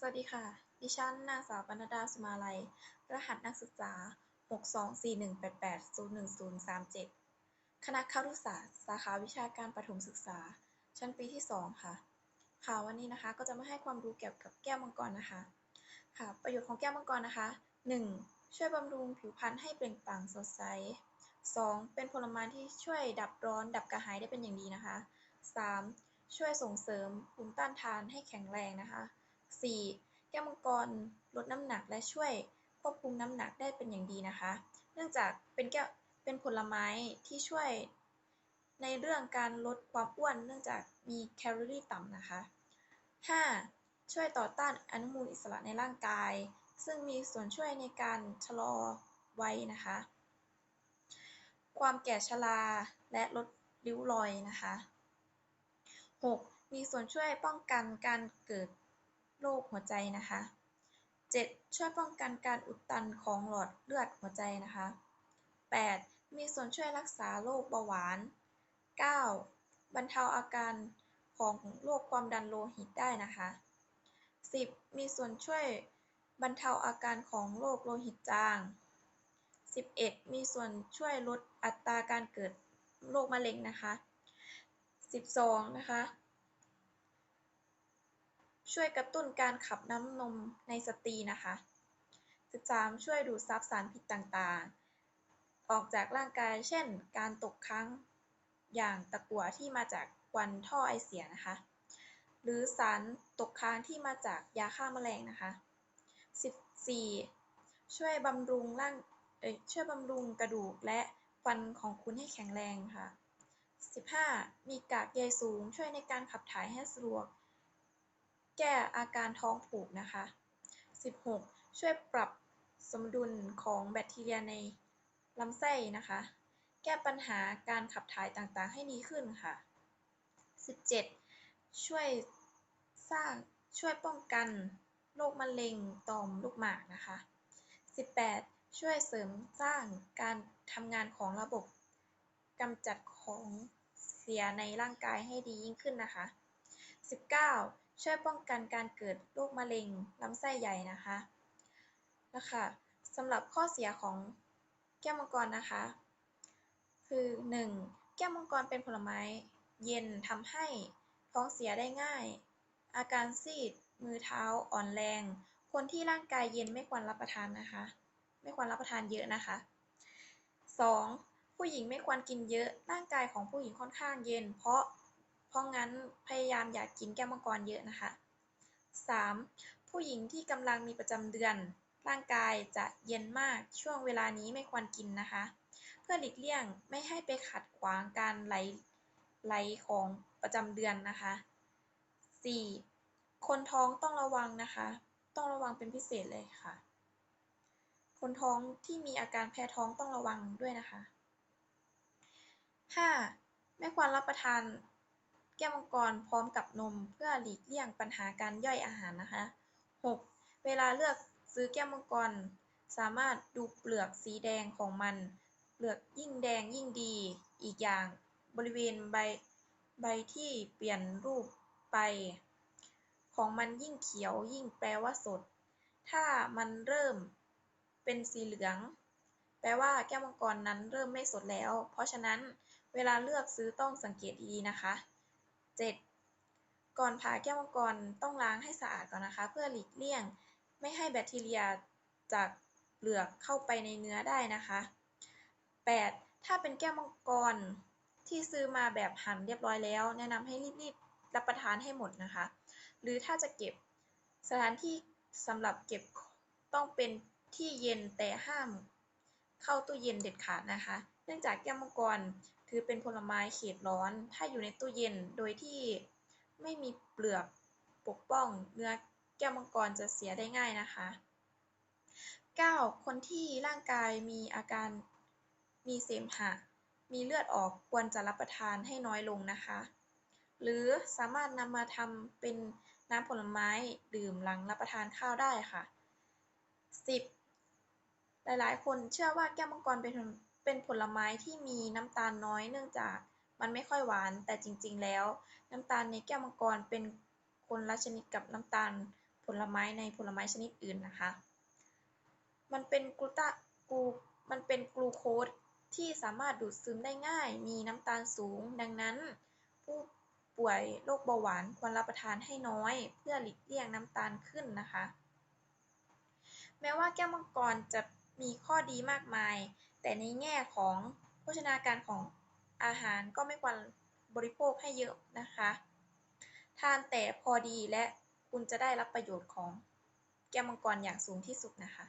สวัสดีค่ะ ดิฉันนางสาวปนัดดาสุมาลัย รหัสนักศึกษา 62418801037 คณะครุศาสตร์ สาขาวิชาการประถมศึกษา ชั้นปีที่ 2 ค่ะ ค่ะ วันนี้นะคะก็จะมาให้ความรู้เกี่ยวกับแก้วมังกรนะคะ ค่ะ ประโยชน์ของแก้วมังกรนะคะ 1. ช่วยบำรุงผิวพรรณให้เปล่งปลั่งสดใส 2. เป็นผลไม้ที่ช่วยดับร้อนดับกระหายได้เป็นอย่างดีนะคะ 3. ช่วยส่งเสริมภูมิต้านทานให้แข็งแรงนะคะ 4. แก้วมังกรลดน้ำหนักและช่วยควบคุมน้ำหนักได้เป็นอย่างดีนะคะ เนื่องจากเป็นแก้วเป็นผลไม้ที่ช่วยในเรื่องการลดความอ้วนเนื่องจากมีแคลอรี่ต่ำนะคะ 5. ช่วยต่อต้านอนุมูลอิสระในร่างกาย ซึ่งมีส่วนช่วยในการชะลอวัยนะคะ ความแก่ชราและลดริ้วรอยนะคะ 6. มีส่วนช่วยป้องกันการเกิด โรคหัวใจนะคะ 7. ช่วยป้องกันการอุดตันของหลอดเลือดหัวใจนะคะ 8. มีส่วนช่วยรักษาโรคเบาหวาน 9. บรรเทาอาการของโรคความดันโลหิตได้นะคะ 10. มีส่วนช่วยบรรเทาอาการของโรคโลหิตจาง 11. มีส่วนช่วยลดอัตราการเกิดโรคมะเร็งนะคะ 12. นะคะ ช่วยกระตุ้นการขับน้ำนมในสตรีนะคะ 13. ช่วยดูดซับสารพิษต่างๆ ออกจากร่างกาย เช่น การตกค้างอย่างตะกั่วที่มาจากควันท่อไอเสียนะคะ หรือสารตกค้างที่มาจากยาฆ่าแมลงนะคะ 14. ช่วยบำรุงร่างช่วยบำรุงกระดูกและฟันของคุณให้แข็งแรงค่ะ 15. มีกากใยสูงช่วยในการขับถ่ายให้สะดวก แก้อาการท้องผูกนะคะ 16. ช่วยปรับสมดุลของแบคทีเรียในลำไส้นะคะ แก้ปัญหาการขับถ่ายต่างๆ ให้ดีขึ้นค่ะ 17. ช่วยสร้างช่วยป้องกันโรคมะเร็งต่อมลูกหมากนะคะ 18. ช่วยเสริมสร้างการทำงานของระบบกำจัดของเสียในร่างกายให้ดียิ่งขึ้นนะคะ 19. ช่วยป้องกันการเกิดโรคมะเร็งลำไส้ใหญ่นะคะนะคะสำหรับข้อเสียของแก้วมังกรนะคะ คือ 1. แก้วมังกรเป็นผลไม้เย็นทำให้ท้องเสียได้ง่าย อาการซีด มือเท้าอ่อนแรง คนที่ร่างกายเย็นไม่ควรรับประทานนะคะ ไม่ควรรับประทานเยอะนะคะ 2. ผู้หญิงไม่ควรกินเยอะร่างกายของผู้หญิงค่อนข้างเย็น เพราะ เพราะงั้นพยายามอย่ากกินแก้วมังกรเยอะนะคะ 3. ผู้หญิงที่กำลังมีประจำเดือน ร่างกายจะเย็นมากช่วงเวลานี้ไม่ควรกินนะคะ เพื่อหลีกเลี่ยงไม่ให้ไปขัดขวางการไหลไหลของประจำเดือนนะคะ 4. คนท้องต้องระวังนะคะ ต้องระวังเป็นพิเศษเลยค่ะ คนท้องที่มีอาการแพ้ท้องต้องระวังด้วยนะคะ 5. ไม่ควรรับประทาน แก้วมังกรพร้อมกับนมเพื่อหลีกเลี่ยงปัญหาการย่อยอาหารนะคะ 6. เวลาเลือกซื้อแก้วมังกร สามารถดูเปลือกสีแดงของมัน เปลือกยิ่งแดงยิ่งดี อีกอย่างบริเวณใบใบที่เปลี่ยนรูปไป ของมันยิ่งเขียวยิ่งแปลว่าสด ถ้ามันเริ่มเป็นสีเหลือง แปลว่าแก้วมังกรนั้นเริ่มไม่สดแล้ว เพราะฉะนั้นเวลาเลือกซื้อต้องสังเกตดีๆนะคะ 7. ก่อนผ่าแก้วมังกรต้องล้างให้สะอาดก่อนนะคะ เพื่อหลีกเลี่ยง ไม่ให้แบคทีเรียจากเปลือกเข้าไปในเนื้อได้นะคะ 8. ถ้าเป็นแก้วมังกรที่ซื้อมาแบบหั่นเรียบร้อยแล้ว แนะนำให้รีบๆรับประทานให้หมดนะคะ หรือถ้าจะเก็บสถานที่สำหรับเก็บต้องเป็นที่เย็นแต่ห้ามเข้าตู้เย็นเด็ดขาดนะคะ นื่องจากแก้วมังกรถือเป็นผลไม้เขตร้อน ถ้าอยู่ในตู้เย็นโดยที่ไม่มีเปลือกปกป้อง เนื้อแก้วมังกรจะเสียได้ง่ายนะคะ 9. คนที่ร่างกายมีอาการมีเสมหะ มีเลือดออกควรจะรับประทานให้น้อยลงนะคะ หรือสามารถนำมาทำเป็นน้ำผลไม้ดื่มหลังรับประทานข้าวได้ค่ะ 10. หลายๆ คนเชื่อว่าแก้วมังกรเป็น เป็นผลไม้ที่มีน้ำตาลน้อยเนื่องจากมันไม่ค่อยหวาน แต่จริง ๆ แล้ว น้ำตาลในแก้วมังกรเป็นคนละชนิดกับน้ำตาลผลไม้ในผลไม้ชนิดอื่นนะคะ มันเป็นกลูตากูมันเป็นกลูโคสที่สามารถดูดซึมได้ง่าย มีน้ำตาลสูง ดังนั้น ผู้ป่วยโรคเบาหวานควรรับประทานให้น้อย เพื่อหลีกเลี่ยงน้ำตาลขึ้นนะคะ แม้ว่าแก้วมังกรจะมีข้อดีมากมาย แต่ในแง่ของโภชนาการของอาหารก็ไม่ควรบริโภคให้เยอะนะคะ ทานแต่พอดีและคุณจะได้รับประโยชน์ของแก้วมังกรอย่างสูงที่สุดนะคะ